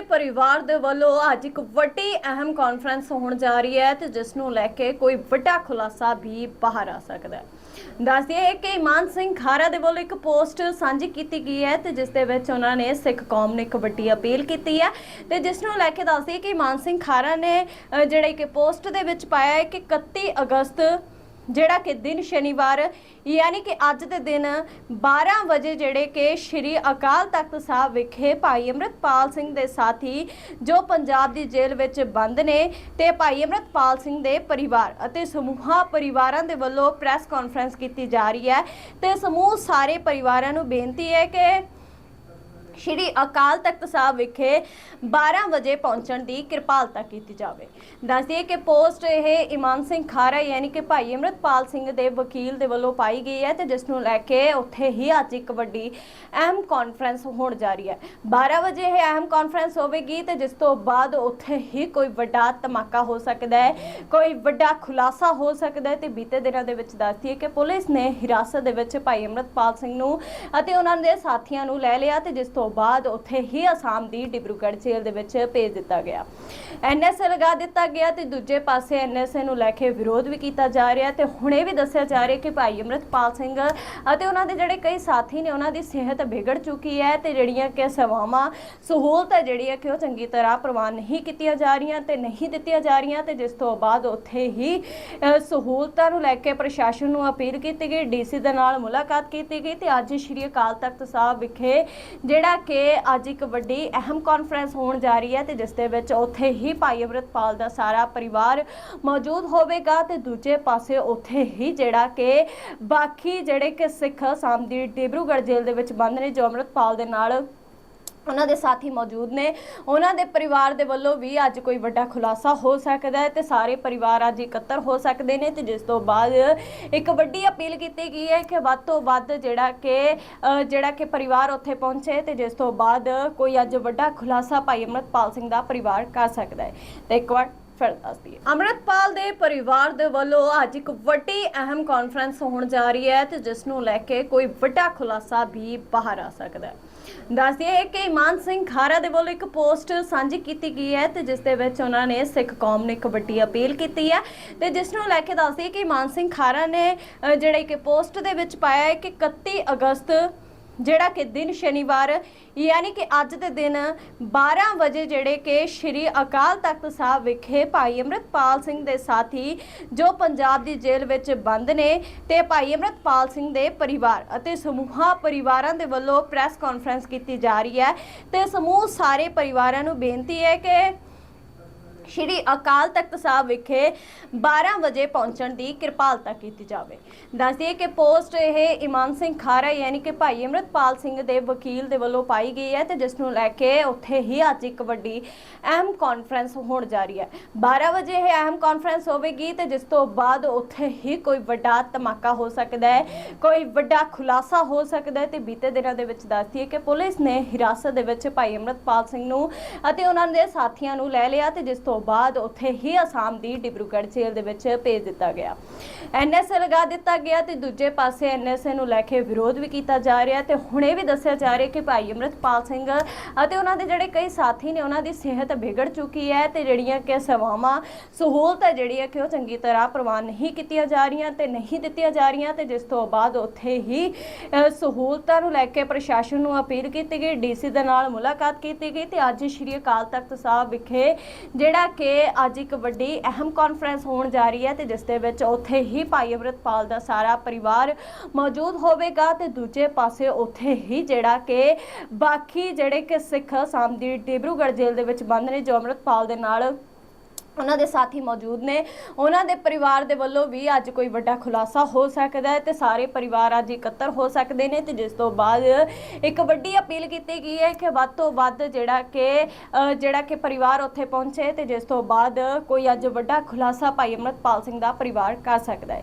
ਦੇ ਪਰਿਵਾਰ ਦੇ ਵੱਲੋਂ ਅੱਜ ਇੱਕ ਵੱਡੀ ਅਹਿਮ ਕਾਨਫਰੰਸ ਹੋਣ ਜਾ ਰਹੀ ਹੈ ਤੇ ਜਿਸ ਨੂੰ ਲੈ ਕੇ ਕੋਈ ਵੱਡਾ ਖੁਲਾਸਾ ਵੀ ਬਾਹਰ ਆ ਸਕਦਾ ਹੈ। ਦੱਸ ਦਈਏ ਕਿ ਇਮਾਨ ਸਿੰਘ ਖਾਰਾ ਦੇ ਵੱਲੋਂ ਇੱਕ ਪੋਸਟ ਸਾਂਝੀ ਕੀਤੀ ਗਈ ਹੈ ਤੇ ਜਿਸ ਦੇ ਵਿੱਚ ਉਹਨਾਂ ਨੇ ਸਿੱਖ ਕੌਮ ਨੂੰ ਇੱਕ ਵੱਡੀ ਅਪੀਲ ਕੀਤੀ ਹੈ ਤੇ ਜਿਸ ਨੂੰ ਲੈ ਕੇ ਦੱਸ ਦਈਏ ਕਿ ਇਮਾਨ ਸਿੰਘ ਖਾਰਾ ਨੇ ਜਿਹੜਾ ਕਿ ਪੋਸਟ ਦੇ ਵਿੱਚ ਪਾਇਆ ਹੈ ਕਿ 31 ਅਗਸਤ ਜਿਹੜਾ ਕਿ ਦਿਨ ਸ਼ਨੀਵਾਰ, ਯਾਨੀ ਕਿ ਅੱਜ ਦੇ ਦਿਨ 12 ਵਜੇ ਜਿਹੜੇ ਕਿ ਸ਼੍ਰੀ ਅਕਾਲ ਤਖਤ ਸਾਹਿਬ ਵਿਖੇ ਭਾਈ ਅੰਮ੍ਰਿਤਪਾਲ ਸਿੰਘ ਦੇ ਸਾਥੀ ਜੋ ਪੰਜਾਬ ਦੀ ਜੇਲ੍ਹ ਵਿੱਚ ਬੰਦ ਨੇ ਤੇ ਭਾਈ ਅੰਮ੍ਰਿਤਪਾਲ ਸਿੰਘ ਦੇ ਪਰਿਵਾਰ ਅਤੇ ਸਮੂਹਾਂ ਪਰਿਵਾਰਾਂ ਦੇ ਵੱਲੋਂ ਪ੍ਰੈਸ ਕਾਨਫਰੰਸ ਕੀਤੀ ਜਾ ਰਹੀ ਹੈ ਤੇ ਸਮੂਹ ਸਾਰੇ ਪਰਿਵਾਰਾਂ ਨੂੰ ਬੇਨਤੀ ਹੈ ਕਿ ਸ਼੍ਰੀ ਅਕਾਲ ਤਖਤ ਸਾਹਿਬ ਵਿਖੇ 12 ਵਜੇ ਪਹੁੰਚਣ ਦੀ ਕਿਰਪਾਲਤਾ ਕੀਤੀ ਜਾਵੇ। ਦੱਸਦੀਏ ਕਿ ਪੋਸਟ ਇਹ ਇਮਾਨ ਸਿੰਘ ਖਾਰਾ ਯਾਨੀ ਕਿ ਭਾਈ ਅਮਰਤਪਾਲ ਸਿੰਘ ਦੇ ਵਕੀਲ ਦੇ ਵੱਲੋਂ ਪਾਈ ਗਈ ਹੈ ਤੇ ਜਿਸ ਨੂੰ ਲੈ ਕੇ ਉੱਥੇ ਹੀ ਅੱਜ ਇੱਕ ਵੱਡੀ ਅਹਿਮ ਕਾਨਫਰੰਸ ਹੋਣ ਜਾ ਰਹੀ ਹੈ। 12 ਵਜੇ ਇਹ ਅਹਿਮ ਕਾਨਫਰੰਸ ਹੋਵੇਗੀ ਤੇ ਜਿਸ ਤੋਂ ਬਾਅਦ ਉੱਥੇ ਹੀ ਕੋਈ ਵੱਡਾ ਧਮਾਕਾ ਹੋ ਸਕਦਾ ਹੈ, ਕੋਈ ਵੱਡਾ ਖੁਲਾਸਾ ਹੋ ਸਕਦਾ ਹੈ ਤੇ ਬੀਤੇ ਦਿਨਾਂ ਦੇ ਵਿੱਚ ਦੱਸਦੀ ਕਿ ਪੁਲਿਸ ਨੇ ਹਿਰਾਸਤ ਦੇ ਵਿੱਚ ਭਾਈ ਅਮਰਤਪਾਲ ਸਿੰਘ ਨੂੰ ਅਤੇ ਉਹਨਾਂ ਦੇ ਸਾਥੀਆਂ ਨੂੰ ਲੈ ਲਿਆ ਤੇ ਜਿਸ ਤੋਂ ਬਾਅਦ ਉੱਥੇ ਹੀ ਅਸਾਮ ਦੀ ਡਿਬਰੂਗੜ੍ਹ ਜੇਲ੍ਹ ਦੇ ਵਿੱਚ ਭੇਜ ਦਿੱਤਾ ਗਿਆ। ਐਨਐਸਏ ਲਗਾ ਦਿੱਤਾ ਗਿਆ ਤੇ ਦੂਜੇ ਪਾਸੇ ਐਨਐਸਏ ਨੂੰ ਲੈ ਕੇ ਵਿਰੋਧ ਵੀ ਕੀਤਾ ਜਾ ਰਿਹਾ ਤੇ ਹੁਣੇ ਵੀ ਦੱਸਿਆ ਜਾ ਰਿਹਾ ਕਿ ਭਾਈ ਅਮਰਤਪਾਲ ਸਿੰਘ ਅਤੇ ਉਹਨਾਂ ਦੇ ਜਿਹੜੇ ਕਈ ਸਾਥੀ ਨੇ ਉਹਨਾਂ ਦੀ ਸਿਹਤ ਵਿਗੜ ਚੁੱਕੀ ਹੈ ਤੇ ਜਿਹੜੀਆਂ ਕਿ ਸੇਵਾਵਾਂ, ਸਹੂਲਤ ਹੈ ਜਿਹੜੀ ਹੈ ਕਿ ਉਹ ਚੰਗੀ ਤਰ੍ਹਾਂ ਪ੍ਰਵਾਨ ਨਹੀਂ ਕੀਤੀਆਂ ਜਾ ਰਹੀਆਂ ਤੇ ਨਹੀਂ ਦਿੱਤੀਆਂ ਜਾ ਰਹੀਆਂ ਤੇ ਜਿਸ ਤੋਂ ਬਾਅਦ ਉੱਥੇ ਹੀ ਸਹੂਲਤਾਂ ਨੂੰ ਲੈ ਕੇ ਪ੍ਰਸ਼ਾਸਨ ਨੂੰ ਅਪੀਲ ਕੀਤੀ ਗਈ, ਡੀਸੀ ਦੇ ਨਾਲ ਮੁਲਾਕਾਤ ਕੀਤੀ ਗਈ ਤੇ ਅੱਜ ਸ਼੍ਰੀ ਅਕਾਲ ਤਖਤ ਸਾਹਿਬ ਵਿਖੇ ਜਿਹੜਾ ਕਿ ਅੱਜ ਇੱਕ ਵੱਡੀ ਅਹਿਮ ਕਾਨਫਰੰਸ ਹੋਣ ਜਾ ਰਹੀ ਹੈ ਤੇ ਜਿਸ ਦੇ ਵਿੱਚ ਉੱਥੇ ਹੀ ਭਾਈ ਅਮਰਤਪਾਲ ਦਾ ਸਾਰਾ ਪਰਿਵਾਰ ਮੌਜੂਦ ਹੋਵੇਗਾ ਤੇ ਦੂਜੇ ਪਾਸੇ ਉੱਥੇ ਹੀ ਜਿਹੜਾ ਕਿ ਬਾਕੀ ਜਿਹੜੇ ਕਿ ਸਿੱਖ ਆਸਾਮ ਦੀ ਡਿਬਰੂਗੜ੍ਹ ਜੇਲ੍ਹ ਦੇ ਵਿੱਚ ਬੰਦ ਨੇ ਜੋ ਅਮਰਤਪਾਲ ਦੇ ਨਾਲ ਉਹਨਾਂ ਦੇ ਸਾਥੀ ਮੌਜੂਦ ਨੇ। ਉਹਨਾਂ ਦੇ ਪਰਿਵਾਰ ਦੇ ਵੱਲੋਂ ਵੀ ਅੱਜ ਕੋਈ ਵੱਡਾ ਖੁਲਾਸਾ ਹੋ ਸਕਦਾ ਹੈ ਤੇ ਸਾਰੇ ਪਰਿਵਾਰ ਅੱਜ ਇਕੱਤਰ ਹੋ ਸਕਦੇ ਨੇ ਤੇ ਜਿਸ ਤੋਂ ਬਾਅਦ ਇੱਕ ਵੱਡੀ ਅਪੀਲ ਕੀਤੀ ਗਈ ਹੈ ਕਿ ਵੱਧ ਤੋਂ ਵੱਧ ਜਿਹੜਾ ਕਿ ਜਿਹੜਾ ਕਿ ਪਰਿਵਾਰ ਉੱਥੇ ਪਹੁੰਚੇ ਤੇ ਜਿਸ ਤੋਂ ਬਾਅਦ ਕੋਈ ਅੱਜ ਵੱਡਾ ਖੁਲਾਸਾ ਭਾਈ ਅਮਰਤਪਾਲ ਸਿੰਘ ਦਾ ਪਰਿਵਾਰ ਕਰ ਸਕਦਾ ਹੈ। ਤੇ ਇੱਕ ਵਾਰ ਫਿਰ ਦੱਸਦੀ ਹੈ। ਅਮਰਤਪਾਲ ਦੇ ਪਰਿਵਾਰ ਦੇ ਵੱਲੋਂ ਅੱਜ ਇੱਕ ਵੱਡੀ ਅਹਿਮ ਕਾਨਫਰੰਸ ਹੋਣ ਜਾ ਰਹੀ ਹੈ ਤੇ ਜਿਸ ਨੂੰ ਲੈ ਕੇ ਕੋਈ ਵੱਡਾ ਖੁਲਾਸਾ ਵੀ ਬਾਹਰ ਆ ਸਕਦਾ ਹੈ। ਦੱਸਦੀ ਹੈ ਕਿ ਇਮਾਨ ਸਿੰਘ ਖਾਰਾ ਦੇ ਵੱਲੋਂ ਇੱਕ ਪੋਸਟ ਸਾਂਝੀ ਕੀਤੀ ਗਈ ਹੈ ਤੇ ਜਿਸ ਦੇ ਵਿੱਚ ਉਹਨਾਂ ਨੇ ਸਿੱਖ ਕੌਮ ਨੂੰ ਇੱਕ ਵੱਡੀ ਅਪੀਲ ਕੀਤੀ ਹੈ ਤੇ ਜਿਸ ਨੂੰ ਲੈ ਕੇ ਦੱਸਦੀ ਹੈ ਕਿ ਇਮਾਨ ਸਿੰਘ ਖਾਰਾ ਨੇ ਜਿਹੜਾ ਇੱਕ ਪੋਸਟ ਦੇ ਵਿੱਚ ਪਾਇਆ ਹੈ ਕਿ 31 ਅਗਸਤ ਜਿਹੜਾ ਕਿ ਦਿਨ ਸ਼ਨੀਵਾਰ, ਯਾਨੀ ਕਿ ਅੱਜ ਦੇ ਦਿਨ 12 ਵਜੇ ਜਿਹੜੇ ਕਿ ਸ਼੍ਰੀ ਅਕਾਲ ਤਖਤ ਸਾਹਿਬ ਵਿਖੇ ਭਾਈ ਅਮਰਤਪਾਲ ਸਿੰਘ ਦੇ ਸਾਥੀ ਜੋ ਪੰਜਾਬ ਦੀ ਜੇਲ੍ਹ ਵਿੱਚ ਬੰਦ ਨੇ ਤੇ ਭਾਈ ਅਮਰਤਪਾਲ ਸਿੰਘ ਦੇ ਪਰਿਵਾਰ ਅਤੇ ਸਮੂਹਾਂ ਪਰਿਵਾਰਾਂ ਦੇ ਵੱਲੋਂ ਪ੍ਰੈਸ ਕਾਨਫਰੰਸ ਕੀਤੀ ਜਾ ਰਹੀ ਹੈ ਤੇ ਸਮੂਹ ਸਾਰੇ ਪਰਿਵਾਰਾਂ ਨੂੰ ਬੇਨਤੀ ਹੈ ਕਿ ਸ਼੍ਰੀ ਅਕਾਲ ਤਖਤ ਸਾਹਿਬ ਵਿਖੇ 12 ਵਜੇ ਪਹੁੰਚਣ ਦੀ ਕਿਰਪਾਲਤਾ ਕੀਤੀ ਜਾਵੇ। ਦੱਸਦੀਏ ਕਿ ਪੋਸਟ ਇਹ ਇਮਾਨ ਸਿੰਘ ਖਾਰਾ, ਯਾਨੀ ਕਿ ਭਾਈ ਅਮਰਤਪਾਲ ਸਿੰਘ ਦੇ ਵਕੀਲ ਦੇ ਵੱਲੋਂ ਪਾਈ ਗਈ ਹੈ ਤੇ ਜਿਸ ਨੂੰ ਲੈ ਕੇ ਉੱਥੇ ਹੀ ਅੱਜ ਇੱਕ ਵੱਡੀ ਅਹਿਮ ਕਾਨਫਰੰਸ ਹੋਣ ਜਾ ਰਹੀ ਹੈ। 12 ਵਜੇ ਇਹ ਅਹਿਮ ਕਾਨਫਰੰਸ ਹੋਵੇਗੀ ਤੇ ਜਿਸ ਤੋਂ ਬਾਅਦ ਉੱਥੇ ਹੀ ਕੋਈ ਵੱਡਾ ਧਮਾਕਾ ਹੋ ਸਕਦਾ ਹੈ, ਕੋਈ ਵੱਡਾ ਖੁਲਾਸਾ ਹੋ ਸਕਦਾ ਹੈ ਤੇ ਬੀਤੇ ਦਿਨਾਂ ਦੇ ਵਿੱਚ ਦੱਸਦੀ ਹੈ ਕਿ ਪੁਲਿਸ ਨੇ ਹਿਰਾਸਤ ਦੇ ਵਿੱਚ ਭਾਈ ਅਮਰਤਪਾਲ ਸਿੰਘ ਨੂੰ ਅਤੇ ਉਹਨਾਂ ਦੇ ਸਾਥੀਆਂ ਨੂੰ ਲੈ ਲਿਆ ਤੇ ਜਿਸ ਤੋਂ ਬਾਅਦ ਉੱਥੇ ਹੀ ਅਸਾਮ ਦੀ ਡਿਬਰੂਗੜ੍ਹ ਜੇਲ੍ਹ ਦੇ ਵਿੱਚ ਭੇਜ ਦਿੱਤਾ ਗਿਆ। ਐਨਐਸਏ ਲਗਾ ਦਿੱਤਾ ਗਿਆ ਤੇ ਦੂਜੇ ਪਾਸੇ ਐਨਐਸਏ ਨੂੰ ਲੈ ਕੇ ਵਿਰੋਧ ਵੀ ਕੀਤਾ ਜਾ ਰਿਹਾ ਤੇ ਹੁਣੇ ਵੀ ਦੱਸਿਆ ਜਾ ਰਿਹਾ ਕਿ ਭਾਈ ਅਮਰਤਪਾਲ ਸਿੰਘ ਅਤੇ ਉਹਨਾਂ ਦੇ ਜਿਹੜੇ ਕਈ ਸਾਥੀ ਨੇ, ਉਹਨਾਂ ਦੀ ਸਿਹਤ ਵਿਗੜ ਚੁੱਕੀ ਹੈ ਤੇ ਜਿਹੜੀਆਂ ਕਿ ਸੇਵਾਵਾਂ, ਸਹੂਲਤ ਹੈ ਜਿਹੜੀ ਹੈ ਕਿ ਉਹ ਚੰਗੀ ਤਰ੍ਹਾਂ ਪ੍ਰਵਾਨ ਨਹੀਂ ਕੀਤੀਆਂ ਜਾ ਰਹੀਆਂ ਤੇ ਨਹੀਂ ਦਿੱਤੀਆਂ ਜਾ ਰਹੀਆਂ ਤੇ ਜਿਸ ਤੋਂ ਬਾਅਦ ਉੱਥੇ ਹੀ ਸਹੂਲਤਾਂ ਨੂੰ ਲੈ ਕੇ ਪ੍ਰਸ਼ਾਸਨ ਨੂੰ ਅਪੀਲ ਕੀਤੀ ਗਈ ਡੀਸੀ ਦੇ ਨਾਲ ਮੁਲਾਕਾਤ ਕੀਤੀ ਗਈ ਤੇ ਅੱਜ ਸ਼੍ਰੀ ਅਕਾਲ ਤਖਤ ਸਾਹਿਬ ਵਿਖੇ ਜਿਹੜਾ ਕਿ ਅੱਜ ਇੱਕ ਵੱਡੀ ਅਹਿਮ ਕਾਨਫਰੰਸ ਹੋਣ ਜਾ ਰਹੀ ਹੈ ਤੇ ਜਿਸ ਦੇ ਵਿੱਚ ਉੱਥੇ ਹੀ ਭਾਈ ਅਮਰਤਪਾਲ ਦਾ ਸਾਰਾ ਪਰਿਵਾਰ ਮੌਜੂਦ ਹੋਵੇਗਾ ਤੇ ਦੂਜੇ ਪਾਸੇ ਉੱਥੇ ਹੀ ਜਿਹੜਾ ਕਿ ਬਾਕੀ ਜਿਹੜੇ ਕਿ ਸਿੱਖ ਆਸਾਮ ਦੀ ਡਿਬਰੂਗੜ੍ਹ ਜੇਲ੍ਹ ਦੇ ਵਿੱਚ ਬੰਦ ਨੇ ਜੋ ਅਮਰਤਪਾਲ ਦੇ ਨਾਲ ਉਹਨਾਂ ਦੇ ਸਾਥੀ ਮੌਜੂਦ ਨੇ। ਉਹਨਾਂ ਦੇ ਪਰਿਵਾਰ ਦੇ ਵੱਲੋਂ ਵੀ ਅੱਜ ਕੋਈ ਵੱਡਾ ਖੁਲਾਸਾ ਹੋ ਸਕਦਾ ਹੈ ਤੇ ਸਾਰੇ ਪਰਿਵਾਰ ਅੱਜ ਇਕੱਤਰ ਹੋ ਸਕਦੇ ਨੇ ਤੇ ਜਿਸ ਤੋਂ ਬਾਅਦ ਇੱਕ ਵੱਡੀ ਅਪੀਲ ਕੀਤੀ ਗਈ ਹੈ ਕਿ ਵੱਧ ਤੋਂ ਵੱਧ ਜਿਹੜਾ ਕਿ ਜਿਹੜਾ ਕਿ ਪਰਿਵਾਰ ਉੱਥੇ ਪਹੁੰਚੇ ਤੇ ਜਿਸ ਤੋਂ ਬਾਅਦ ਕੋਈ ਅੱਜ ਵੱਡਾ ਖੁਲਾਸਾ ਭਾਈ ਅਮਰਤਪਾਲ ਸਿੰਘ ਦਾ ਪਰਿਵਾਰ ਕਰ ਸਕਦਾ ਹੈ।